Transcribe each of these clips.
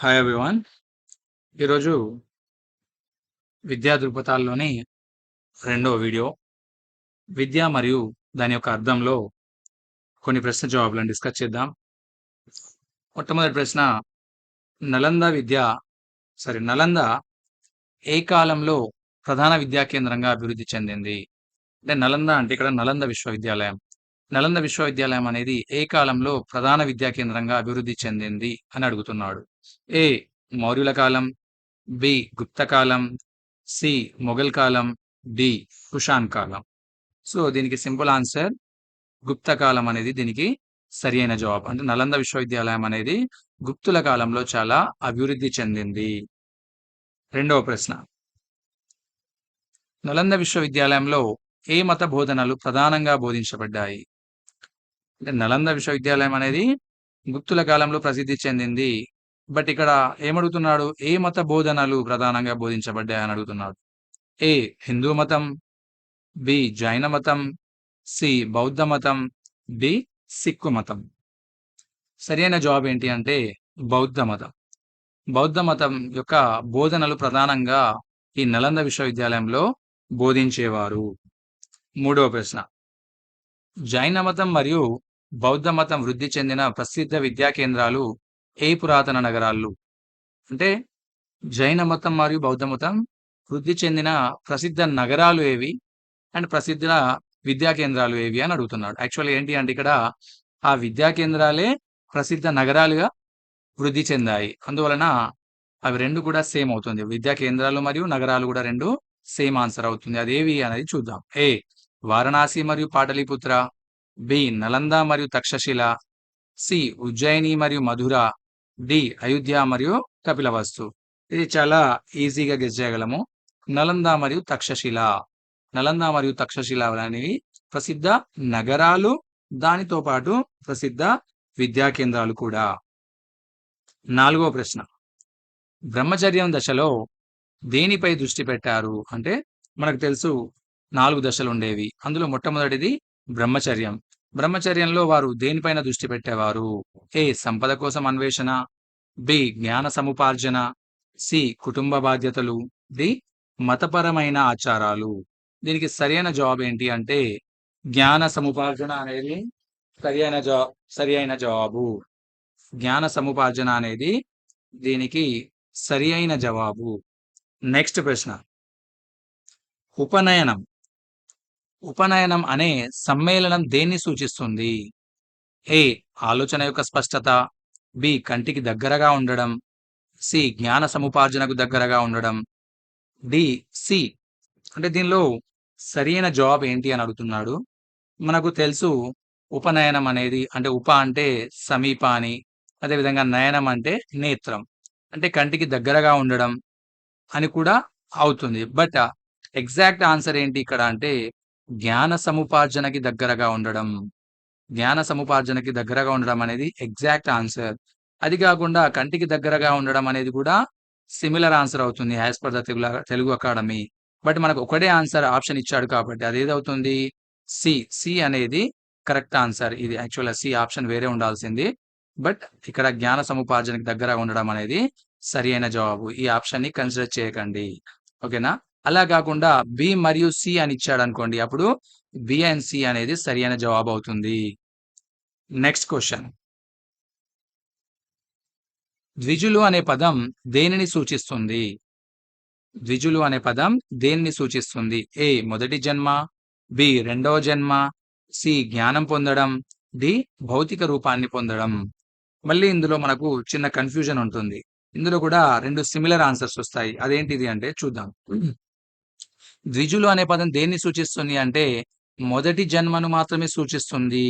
Hi అభివాన్ ఈరోజు విద్యా దృక్పథాల్లోని రెండో వీడియో. విద్య మరియు దాని యొక్క అర్థంలో కొన్ని ప్రశ్న జవాబులను డిస్కస్ చేద్దాం. మొట్టమొదటి ప్రశ్న నలంద విద్య సారీ నలంద ఏ కాలంలో ప్రధాన విద్యా కేంద్రంగా అభివృద్ధి చెందింది? అంటే నలంద అంటే ఇక్కడ నలంద విశ్వవిద్యాలయం. నలంద విశ్వవిద్యాలయం అనేది ఏ కాలంలో ప్రధాన విద్యా కేంద్రంగా అభివృద్ధి చెందింది అని అడుగుతున్నాడు. ఏ. మౌర్యుల కాలం బి. గుప్త కాలం సి. మొఘల్ కాలం డి. కుషాన్ కాలం. సో దీనికి సింపుల్ ఆన్సర్ గుప్త కాలం అనేది దీనికి సరి అయిన జవాబు. అంటే నలంద విశ్వవిద్యాలయం అనేది గుప్తుల కాలంలో చాలా అభివృద్ధి చెందింది. రెండవ ప్రశ్న. నలంద విశ్వవిద్యాలయంలో ఏ మత బోధనలు ప్రధానంగా బోధించబడ్డాయి? అంటే నలంద విశ్వవిద్యాలయం అనేది గుప్తుల కాలంలో ప్రసిద్ధి చెందింది. బట్ ఇక్కడ ఏమడుగుతున్నాడు? ఏ మత బోధనలు ప్రధానంగా బోధించబడ్డాయి అని అడుగుతున్నాడు. ఏ హిందూ మతం బి జైన మతం సి బౌద్ధ మతం డి సిక్కు మతం. సరైన జవాబు ఏంటి అంటే బౌద్ధ మతం. బౌద్ధ మతం యొక్క బోధనలు ప్రధానంగా ఈ నలంద విశ్వవిద్యాలయంలో బోధించేవారు. మూడవ ప్రశ్న. జైన మతం మరియు బౌద్ధ మతం వృద్ధి చెందిన ప్రసిద్ధ విద్యా కేంద్రాలు ఏ పురాతన నగరాలు? అంటే జైన మతం మరియు బౌద్ధ మతం వృద్ధి చెందిన ప్రసిద్ధ నగరాలు ఏవి? అండ్ ప్రసిద్ధ విద్యా కేంద్రాలు ఏవి అని అడుగుతున్నాడు. యాక్చువల్ ఏంటి అంటే ఇక్కడ ఆ విద్యా కేంద్రాలే ప్రసిద్ధ నగరాలుగా వృద్ధి చెందాయి. అందువలన అవి రెండు కూడా సేమ్ అవుతుంది. విద్యా కేంద్రాలు మరియు నగరాలు కూడా రెండు సేమ్ ఆన్సర్ అవుతుంది. అదేవి అనేది చూద్దాం. ఏ వారణాసి మరియు పాటలీపుత్ర? బి. నలంద మరియు తక్షశిల సి. ఉజ్జయిని మరియు మధుర డి. అయోధ్య మరియు కపిలవస్తు. ఇది చాలా ఈజీగా గెస్ చేయగలము. నలంద మరియు తక్షశిల. నలంద మరియు తక్షశిల అనేవి ప్రసిద్ధ నగరాలు దానితో పాటు ప్రసిద్ధ విద్యా కేంద్రాలు కూడా. నాలుగో ప్రశ్న. బ్రహ్మచర్యం దశలో దేనిపై దృష్టి పెట్టారు? అంటే మనకు తెలుసు నాలుగు దశలు ఉండేవి. అందులో మొట్టమొదటిది బ్రహ్మచర్యం. బ్రహ్మచర్యంలో వారు దేనిపైన దృష్టి పెట్టేవారు? ఏ సంపద కోసం అన్వేషణ బి జ్ఞాన సముపార్జన సి కుటుంబ బాధ్యతలు డి మతపరమైన ఆచారాలు. దీనికి సరైన జవాబు ఏంటి అంటే జ్ఞాన సముపార్జన అనేది సరి అయిన సరి అయిన జవాబు. జ్ఞాన సముపార్జన అనేది దీనికి సరి అయిన జవాబు. నెక్స్ట్ ప్రశ్న. ఉపనయనం. ఉపనయనం అనే సమ్మేళనం దేన్ని సూచిస్తుంది? ఏ. ఆలోచన యొక్క స్పష్టత. బి. కంటికి దగ్గరగా ఉండడం. సి. జ్ఞాన సముపార్జనకు దగ్గరగా ఉండడం. డి. సి. అంటే దీనిలో సరైన జాబ్ ఏంటి అని అడుగుతున్నాడు. మనకు తెలుసు ఉపనయనం అనేది అంటే ఉప అంటే సమీప అని. అదేవిధంగా నయనం అంటే నేత్రం. అంటే కంటికి దగ్గరగా ఉండడం అని కూడా అవుతుంది. బట్ ఎగ్జాక్ట్ ఆన్సర్ ఏంటి ఇక్కడ అంటే జ్ఞాన సముపార్జనకి దగ్గరగా ఉండడం జ్ఞాన సముపార్జనకి దగ్గరగా ఉండడం అనేది ఎగ్జాక్ట్ ఆన్సర్. అది కాకుండా కంటికి దగ్గరగా ఉండడం అనేది కూడా సిమిలర్ ఆన్సర్ అవుతుంది as per the Telugu Telugu academy. But మనకు ఒకటే ఆన్సర్ ఆప్షన్ ఇచ్చాడు కాబట్టి అది ఏదవుతుంది? సి. సి అనేది కరెక్ట్ ఆన్సర్. ఇది యాక్చువల్గా సి ఆప్షన్ వేరే ఉండాల్సింది. బట్ ఇక్కడ జ్ఞాన సముపార్జనకి దగ్గరగా ఉండడం అనేది సరి అయిన జవాబు ఈ ఆప్షన్ని కన్సిడర్ చేయకండి. ఓకేనా? అలా కాకుండా బి మరియు సి అని ఇచ్చాడు అనుకోండి అప్పుడు బి అండ్ సి అనేది సరి అయిన జవాబు అవుతుంది. Next question. ద్విజులు అనే పదం దేనిని సూచిస్తుంది? ద్విజులు అనే పదం దేనిని సూచిస్తుంది? ఏ మొదటి జన్మ బి రెండవ జన్మ సి జ్ఞానం పొందడం డి భౌతిక రూపాన్ని పొందడం. మళ్ళీ ఇందులో మనకు చిన్న కన్ఫ్యూజన్ ఉంటుంది. ఇందులో కూడా రెండు సిమిలర్ ఆన్సర్స్ వస్తాయి. అదేంటిది అంటే చూద్దాం. ద్విజులు అనే పదం దేన్ని సూచిస్తుంది అంటే మొదటి జన్మను మాత్రమే సూచిస్తుంది.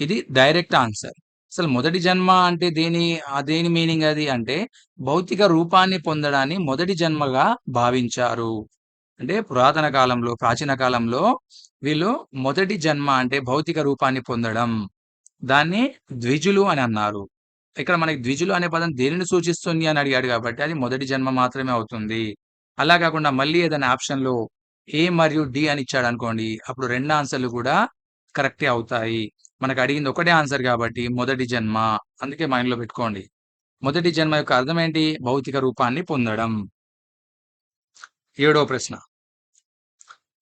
ఇది డైరెక్ట్ ఆన్సర్. అసలు మొదటి జన్మ అంటే దేని దేని మీనింగ్ అది అంటే భౌతిక రూపాన్ని పొందడాన్ని మొదటి జన్మగా భావించారు. అంటే పురాతన కాలంలో ప్రాచీన కాలంలో వీళ్ళు మొదటి జన్మ అంటే భౌతిక రూపాన్ని పొందడం. దాన్ని ద్విజులు అని అన్నారు. ఇక్కడ మనకి ద్విజులు అనే పదం దేనిని సూచిస్తుంది అని అడిగాడు కాబట్టి అది మొదటి జన్మ మాత్రమే అవుతుంది. అలా కాకుండా మళ్ళీ ఏదైనా ఆప్షన్లో ఏ మరియు డి అని ఇచ్చాడు అనుకోండి అప్పుడు రెండు ఆన్సర్లు కూడా కరెక్టే అవుతాయి. మనకు అడిగింది ఒకటే ఆన్సర్ కాబట్టి మొదటి జన్మ అందుకే మైండ్లో పెట్టుకోండి. మొదటి జన్మ యొక్క అర్థం ఏంటి? భౌతిక రూపాన్ని పొందడం. ఏడో ప్రశ్న.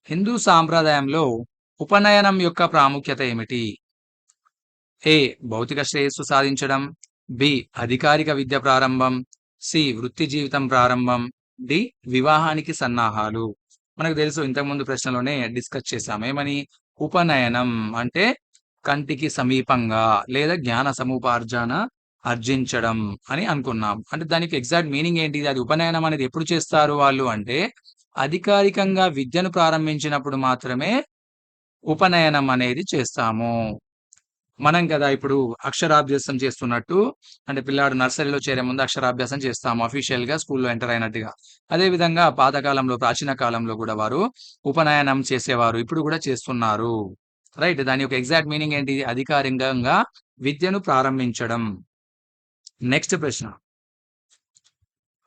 హిందూ సాంప్రదాయంలో ఉపనయనం యొక్క ప్రాముఖ్యత ఏమిటి? ఏ. భౌతిక శ్రేయస్సు సాధించడం. బి. అధికారిక విద్య ప్రారంభం. సి. వృత్తి జీవితం ప్రారంభం. డి వివాహానికి సన్నాహాలు. మనకు తెలుసు ఇంతకుముందు ప్రశ్నలోనే డిస్కస్ చేశాం ఏమని? ఉపనయనం అంటే కంటికి సమీపంగా లేదా జ్ఞాన సముపార్జన అర్జించడం అని అనుకున్నాం అంటే దానికి ఎగ్జాక్ట్ మీనింగ్ ఏంటి? అది ఉపనయనం అనేది ఎప్పుడు చేస్తారు వాళ్ళు అంటే అధికారికంగా విద్యను ప్రారంభించినప్పుడు మాత్రమే ఉపనయనం అనేది చేస్తాము. మనం కదా ఇప్పుడు అక్షరాభ్యాసం చేస్తున్నట్టు అంటే పిల్లాడు నర్సరీలో చేరే ముందు అక్షరాభ్యాసం చేస్తాము అఫీషియల్గా స్కూల్లో ఎంటర్ అయినట్టుగా. అదే విధంగా పాతకాలంలో ప్రాచీన కాలంలో కూడా వారు ఉపనయనం చేసేవారు. ఇప్పుడు కూడా చేస్తున్నారు. రైట్ దాని యొక్క ఎగ్జాక్ట్ మీనింగ్ ఏంటి? అధికారికంగా విద్యను ప్రారంభించడం. నెక్స్ట్ ప్రశ్న.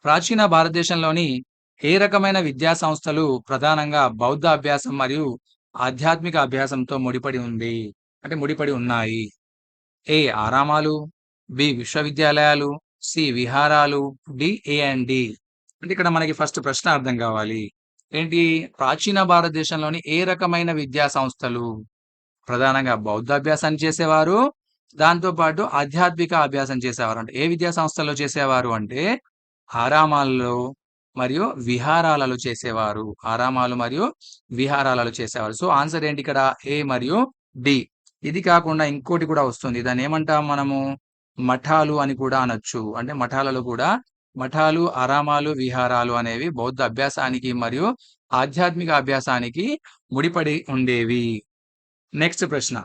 ప్రాచీన భారతదేశంలోని ఏ రకమైన విద్యా సంస్థలు ప్రధానంగా బౌద్ధ అభ్యాసం మరియు ఆధ్యాత్మిక అభ్యాసంతో ముడిపడి ఉంది? అంటే ముడిపడి ఉన్నాయి. ఏ ఆరామాలు బి విశ్వవిద్యాలయాలు సి విహారాలు డి ఏ అండ్ డి. అంటే ఇక్కడ మనకి ఫస్ట్ ప్రశ్న అర్థం కావాలి. ఏంటి? ప్రాచీన భారతదేశంలోని ఏ రకమైన విద్యా సంస్థలు? ప్రధానంగా బౌద్ధ అభ్యాసం చేసేవారు దాంతో పాటు ఆధ్యాత్మిక అభ్యాసం చేసేవారు. అంటే ఏ విద్యా సంస్థల్లో చేసేవారు అంటే ఆరామాల్లో మరియు విహారాలలో చేసేవారు. ఆరామాలు మరియు విహారాలలో చేసేవారు. సో ఆన్సర్ ఏంటి ఇక్కడ? ఏ మరియు డి. ఇది కాకుండా ఇంకోటి కూడా వస్తుంది. దాన్ని ఏమంటాం మనము? మఠాలు అని కూడా అనొచ్చు. అంటే మఠాలలో కూడా మఠాలు ఆరామాలు విహారాలు అనేవి బౌద్ధ అభ్యాసానికి మరియు ఆధ్యాత్మిక అభ్యాసానికి ముడిపడి ఉండేవి. నెక్స్ట్ ప్రశ్న.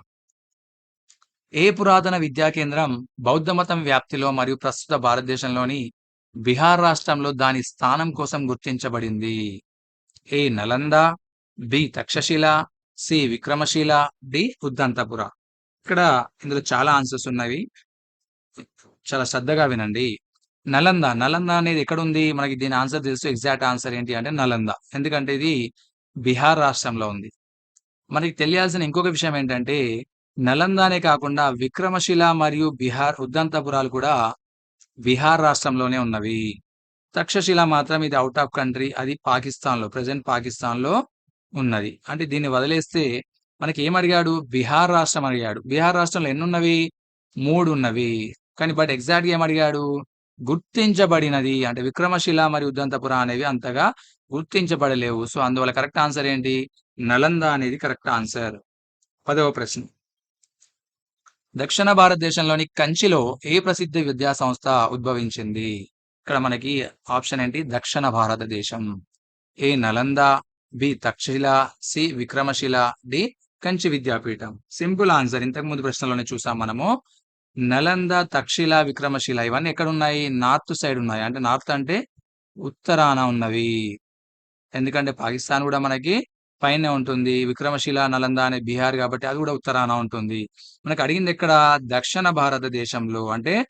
ఏ పురాతన విద్యా కేంద్రం బౌద్ధ మతం వ్యాప్తిలో మరియు ప్రస్తుత భారతదేశంలోని బీహార్ రాష్ట్రంలో దాని స్థానం కోసం గుర్తించబడింది? A Nalanda B Takshashila C Vikramashila D Uddantapura ఇక్కడ ఇందులో చాలా ఆన్సర్స్ ఉన్నవి. చాలా శ్రద్ధగా వినండి. నలంద నలంద అనేది ఎక్కడ ఉంది మనకి దీని ఆన్సర్ తెలుసు. ఎగ్జాక్ట్ ఆన్సర్ ఏంటి అంటే నలంద. ఎందుకంటే ఇది బీహార్ రాష్ట్రంలో ఉంది. మనకి తెలియాల్సిన ఇంకొక విషయం ఏంటంటే నలందానే కాకుండా విక్రమశిల మరియు బీహార్ ఉద్దంతపురాలు కూడా బీహార్ రాష్ట్రంలోనే ఉన్నవి. తక్షశిల మాత్రం ఇది అవుట్ ఆఫ్ కంట్రీ అది పాకిస్తాన్లో ప్రజెంట్ పాకిస్తాన్లో ఉన్నది. అంటే దీన్ని వదిలేస్తే మనకి ఏం అడిగాడు బీహార్ రాష్ట్రం అడిగాడు. బీహార్ రాష్ట్రంలో ఎన్ని ఉన్నవి మూడు ఉన్నవి కానీ బట్ ఎగ్జాక్ట్ ఏమడిగాడు? ఏం అడిగాడు గుర్తించబడినది. అంటే విక్రమశిల మరియు ఉద్దంతపుర అనేవి అంతగా గుర్తించబడలేవు. సో అందువల్ల కరెక్ట్ ఆన్సర్ ఏంటి? నలంద అనేది కరెక్ట్ ఆన్సర్. పదవ ప్రశ్న. దక్షిణ భారతదేశంలోని కంచిలో ఏ ప్రసిద్ధ విద్యా సంస్థ ఉద్భవించింది? ఇక్కడ మనకి ఆప్షన్ ఏంటి? దక్షిణ భారతదేశం. A Nalanda B Takshashila C Vikramashila D Kanchi Vidyapeetham. Simple answer. ఇంతకు ముందు ప్రశ్నలోనే చూసాం మనము. నలంద తక్షశిల విక్రమశిల ఇవన్నీ ఎక్కడ ఉన్నాయి నార్త్ సైడ్ ఉన్నాయి. అంటే నార్త్ అంటే ఉత్తరాన ఉన్నవి. ఎందుకంటే పాకిస్తాన్ కూడా మనకి పైనే ఉంటుంది. విక్రమశిల నలంద అనే బీహార్ కాబట్టి అది కూడా ఉత్తరాన ఉంటుంది. మనకు అడిగింది ఎక్కడ? దక్షిణ భారతదేశంలో. అంటే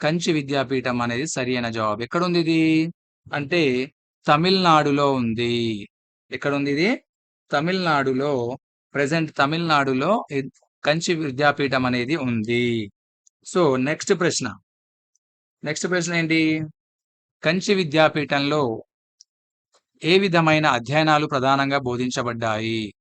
కంచి విద్యాపీఠం అనేది సరి అయిన జవాబు. ఎక్కడుంది ఇది? అంటే తమిళనాడులో ఉంది. ఎక్కడుంది ఇది? తమిళనాడులో ప్రజెంట్ తమిళనాడులో కంచి విద్యాపీఠం అనేది ఉంది. సో నెక్స్ట్ ప్రశ్న. నెక్స్ట్ ప్రశ్న ఏంటి? కంచి విద్యాపీఠంలో ఏ విధమైన అధ్యయనాలు ప్రధానంగా బోధించబడ్డాయి?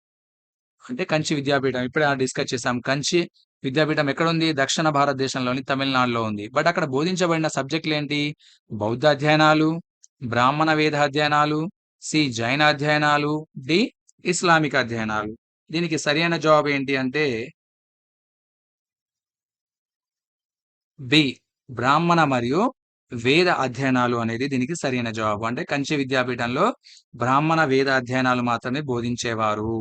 అంటే కంచి విద్యాపీఠం ఇప్పుడే డిస్కస్ చేసాం. కంచి విద్యాపీఠం ఎక్కడ ఉంది దక్షిణ భారతదేశంలోని తమిళనాడులో ఉంది. బట్ అక్కడ బోధించబడిన సబ్జెక్టులు ఏంటి? బౌద్ధ అధ్యయనాలు బ్రాహ్మణ వేద అధ్యయనాలు సి జైన అధ్యయనాలు డి ఇస్లామిక్ అధ్యయనాలు దీనికి సరైన జవాబు ఏంటి అంటే బి బ్రాహ్మణ మరియు వేద అధ్యయనాలు అనేది దీనికి సరైన జవాబు. అంటే కంచి విద్యాపీఠంలో బ్రాహ్మణ వేద అధ్యయనాలు మాత్రమే బోధించేవారు.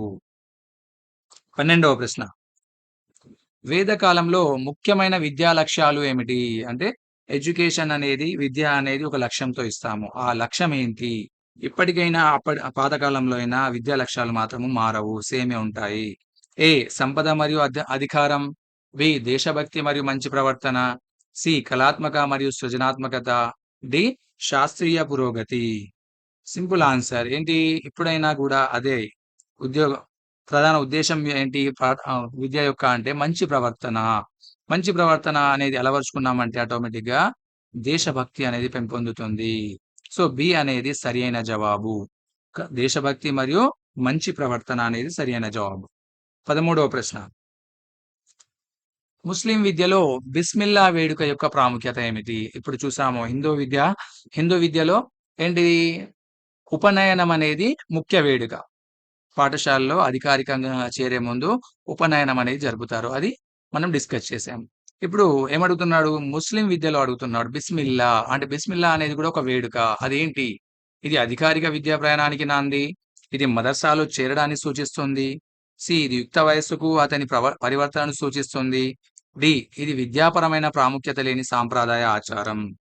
పన్నెండవ ప్రశ్న. వేద కాలంలో ముఖ్యమైన విద్యా లక్ష్యాలు ఏమిటి? అంటే ఎడ్యుకేషన్ అనేది విద్య అనేది ఒక లక్ష్యంతో ఇస్తాము. ఆ లక్ష్యం ఏంటి? ఇప్పటికైనా అప్పటి పాతకాలంలో అయినా విద్యా లక్ష్యాలు మాత్రము మారవు సేమే ఉంటాయి. ఏ సంపద మరియు అధికారం బి దేశభక్తి మరియు మంచి ప్రవర్తన సి కళాత్మక మరియు సృజనాత్మకత డి శాస్త్రీయ పురోగతి. Simple answer. ఏంటి? ఇప్పుడైనా కూడా అదే ఉద్యోగ ప్రధాన ఉద్దేశం ఏంటి? విద్య యొక్క అంటే మంచి ప్రవర్తన. మంచి ప్రవర్తన అనేది అలవరుచుకున్నామంటే ఆటోమేటిక్గా దేశభక్తి అనేది పెంపొందుతుంది సో బి అనేది సరి అయిన జవాబు దేశభక్తి మరియు మంచి ప్రవర్తన అనేది సరి అయిన జవాబు. పదమూడవ ప్రశ్న. ముస్లిం విద్యలో బిస్మిల్లా వేడుక యొక్క ప్రాముఖ్యత ఏమిటి? ఇప్పుడు చూసాము హిందూ విద్య హిందూ విద్యలో ఏంటిది ఉపనయనం అనేది ముఖ్య వేడుక. పాఠశాలలో అధికారికంగా చేరే ముందు ఉపనయనం అనేది జరుపుతారు. అది మనం డిస్కస్ చేసాము ఇప్పుడు ఏమడుగుతున్నాడు? ముస్లిం విద్యలో అడుగుతున్నాడు. బిస్మిల్లా. అంటే బిస్మిల్లా అనేది కూడా ఒక వేడుక. అదేంటి? ఇది అధికారిక విద్యా ప్రయాణానికి నాంది. ఇది మదర్సాలో చేరడాన్ని సూచిస్తుంది. సి ఇది యుక్త వయస్సుకు అతని ప్రవ- పరివర్తనను సూచిస్తుంది. డి ఇది విద్యాపరమైన ప్రాముఖ్యత లేని సాంప్రదాయ ఆచారం.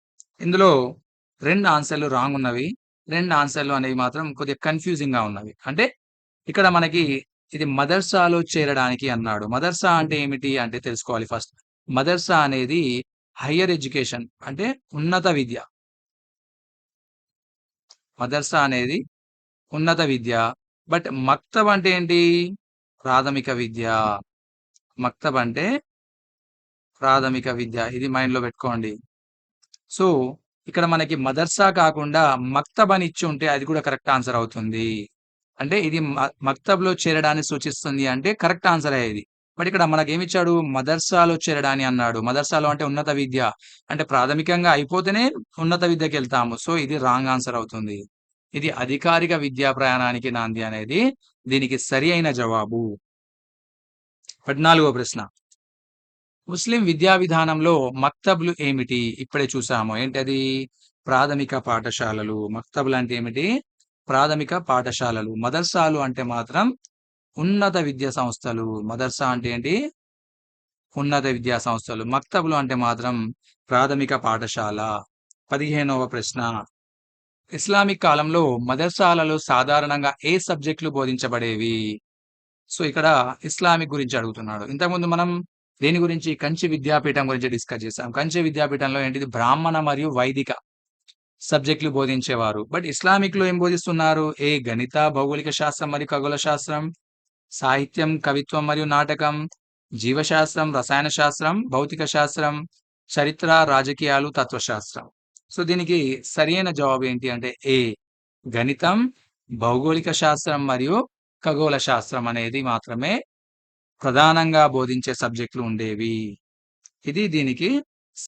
ఇందులో రెండు ఆన్సర్లు రాంగ్ ఉన్నవి. రెండు ఆన్సర్లు అనేవి మాత్రం కొద్దిగా కన్ఫ్యూజింగ్గా ఉన్నవి. అంటే ఇక్కడ మనకి ఇది మదర్సాలో చేరడానికి అన్నాడు. మదర్సా అంటే ఏమిటి అంటే తెలుసుకోవాలి ఫస్ట్. మదర్సా అనేది హయ్యర్ ఎడ్యుకేషన్ అంటే ఉన్నత విద్య. మదర్సా అనేది ఉన్నత విద్య. బట్ మక్తబ్ అంటే ఏంటి? ప్రాథమిక విద్య. మక్తబ్ అంటే ప్రాథమిక విద్య. ఇది మైండ్లో పెట్టుకోండి. సో ఇక్కడ మనకి మదర్సా కాకుండా మక్తబ్ అని ఇచ్చి ఉంటే అది కూడా కరెక్ట్ ఆన్సర్ అవుతుంది. అంటే ఇది మక్తబ్లో చేరడాన్ని సూచిస్తుంది అంటే కరెక్ట్ ఆన్సర్ అయ్యేది బట్ ఇక్కడ మనకి ఏమి ఇచ్చాడు మదర్సాలో చేరడాన్ని అన్నాడు మదర్సాలో అంటే ఉన్నత విద్య. అంటే ప్రాథమికంగా అయిపోతేనే ఉన్నత విద్యకి వెళ్తాము. సో ఇది రాంగ్ ఆన్సర్ అవుతుంది. ఇది అధికారిక విద్యా ప్రయాణానికి నాంది అనేది దీనికి సరి అయిన జవాబు. పద్నాలుగో ప్రశ్న. ముస్లిం విద్యా విధానంలో మక్తబ్లు ఏమిటి? ఇప్పుడే చూసాము. ఏంటది? ప్రాథమిక పాఠశాలలు. మక్తబ్లు అంటే ఏమిటి? ప్రాథమిక పాఠశాలలు. మదర్సాలు అంటే మాత్రం ఉన్నత విద్యా సంస్థలు మదర్సా అంటే ఏంటి? ఉన్నత విద్యా సంస్థలు. మక్తబులు అంటే మాత్రం ప్రాథమిక పాఠశాల. పదిహేనవ ప్రశ్న. ఇస్లామిక్ కాలంలో మదర్సాలలో సాధారణంగా ఏ సబ్జెక్టులు బోధించబడేవి? సో ఇక్కడ ఇస్లామిక్ గురించి అడుగుతున్నాడు. ఇంతకుముందు మనం దేని గురించి? కంచి విద్యాపీఠం గురించి డిస్కస్ చేసాం కంచి విద్యాపీఠంలో ఏంటిది? బ్రాహ్మణ మరియు వైదిక సబ్జెక్టులు బోధించేవారు. బట్ ఇస్లామిక్లో ఏం బోధిస్తున్నారు? ఏ గణిత భౌగోళిక శాస్త్రం మరియు ఖగోళ శాస్త్రం. సాహిత్యం కవిత్వం మరియు నాటకం జీవశాస్త్రం రసాయన శాస్త్రం భౌతిక శాస్త్రం చరిత్ర రాజకీయాలు తత్వశాస్త్రం. సో దీనికి సరైన జవాబు ఏంటి అంటే ఏ గణితం భౌగోళిక శాస్త్రం మరియు ఖగోళ శాస్త్రం అనేది మాత్రమే ప్రధానంగా బోధించే సబ్జెక్టులు ఉండేవి. ఇది దీనికి